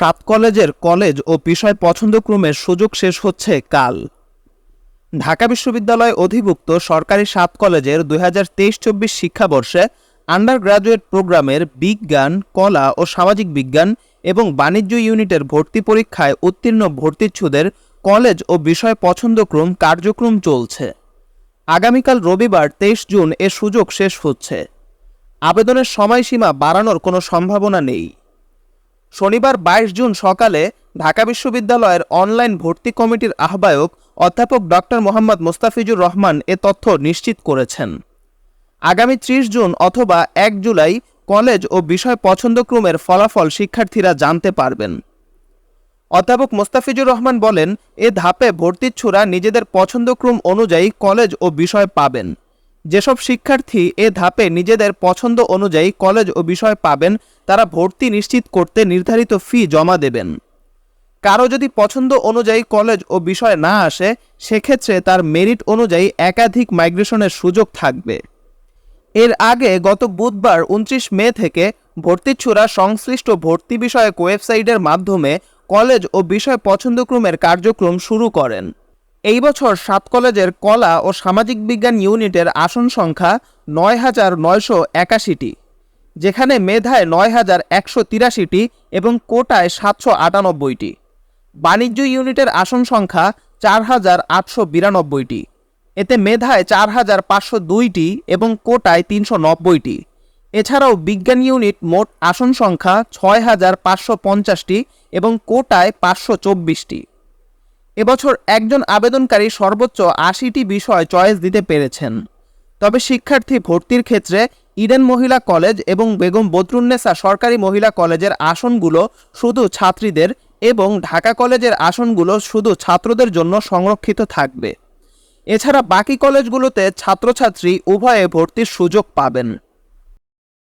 সাত কলেজের কলেজ ও বিষয় পছন্দক্রমের সুযোগ শেষ হচ্ছে কাল। ঢাকা বিশ্ববিদ্যালয় অধিভুক্ত সরকারি সাত কলেজের দুই হাজার তেইশ চব্বিশ শিক্ষাবর্ষে আন্ডার গ্রাজুয়েট প্রোগ্রামের বিজ্ঞান, কলা ও সামাজিক বিজ্ঞান এবং বাণিজ্য ইউনিটের ভর্তি পরীক্ষায় উত্তীর্ণ ভর্তিচ্ছুদের কলেজ ও বিষয় পছন্দক্রম কার্যক্রম চলছে। আগামীকাল রবিবার তেইশ জুন এ সুযোগ শেষ হচ্ছে। আবেদনের সময়সীমা বাড়ানোর কোনো সম্ভাবনা নেই। শনিবার বাইশ জুন সকালে ঢাকা বিশ্ববিদ্যালয়ের অনলাইন ভর্তি কমিটির আহ্বায়ক অধ্যাপক ডক্টর মোহাম্মদ মোস্তাফিজুর রহমান এ তথ্য নিশ্চিত করেছেন। আগামী ত্রিশ জুন অথবা এক জুলাই কলেজ ও বিষয় পছন্দক্রমের ফলাফল শিক্ষার্থীরা জানতে পারবেন। অধ্যাপক মোস্তাফিজুর রহমান বলেন, এ ধাপে ভর্তিচ্ছুরা নিজেদের পছন্দক্রম অনুযায়ী কলেজ ও বিষয় পাবেন। যেসব শিক্ষার্থী এ ধাপে নিজেদের পছন্দ অনুযায়ী কলেজ ও বিষয় পাবেন, তারা ভর্তি নিশ্চিত করতে নির্ধারিত ফি জমা দেবেন। কারও যদি পছন্দ অনুযায়ী কলেজ ও বিষয় না আসে, সেক্ষেত্রে তার মেরিট অনুযায়ী একাধিক মাইগ্রেশনের সুযোগ থাকবে। এর আগে গত বুধবার উনত্রিশ মে থেকে ভর্তিচ্ছুরা সংশ্লিষ্ট ভর্তি বিষয়ক ওয়েবসাইটের মাধ্যমে কলেজ ও বিষয় পছন্দক্রমের কার্যক্রম শুরু করেন। এই বছর সাত কলেজের কলা ও সামাজিক বিজ্ঞান ইউনিটের আসন সংখ্যা নয় হাজার নয়শো একাশিটি, যেখানে মেধায় নয় হাজার একশো তিরাশিটি এবং কোটায় সাতশো আটানব্বইটি। বাণিজ্য ইউনিটের আসন সংখ্যা চার হাজার আটশো বিরানব্বইটি, এতে মেধায় চার হাজার পাঁচশো দুইটি এবং কোটায় তিনশো নব্বইটি। এছাড়াও বিজ্ঞান ইউনিট মোট আসন সংখ্যা ছয় হাজার পাঁচশো পঞ্চাশটি এবং কোটায় পাঁচশো চব্বিশটি। এবছর একজন আবেদনকারী সর্বোচ্চ আশিটি বিষয় চয়েস দিতে পেরেছেন। তবে শিক্ষার্থী ভর্তির ক্ষেত্রে ইডেন মহিলা কলেজ এবং বেগম বদরুন্নেসা সরকারি মহিলা কলেজের আসনগুলো শুধু ছাত্রীদের এবং ঢাকা কলেজের আসনগুলো শুধু ছাত্রদের জন্য সংরক্ষিত থাকবে। এছাড়া বাকি কলেজগুলোতে ছাত্রছাত্রী উভয়ে ভর্তির সুযোগ পাবেন।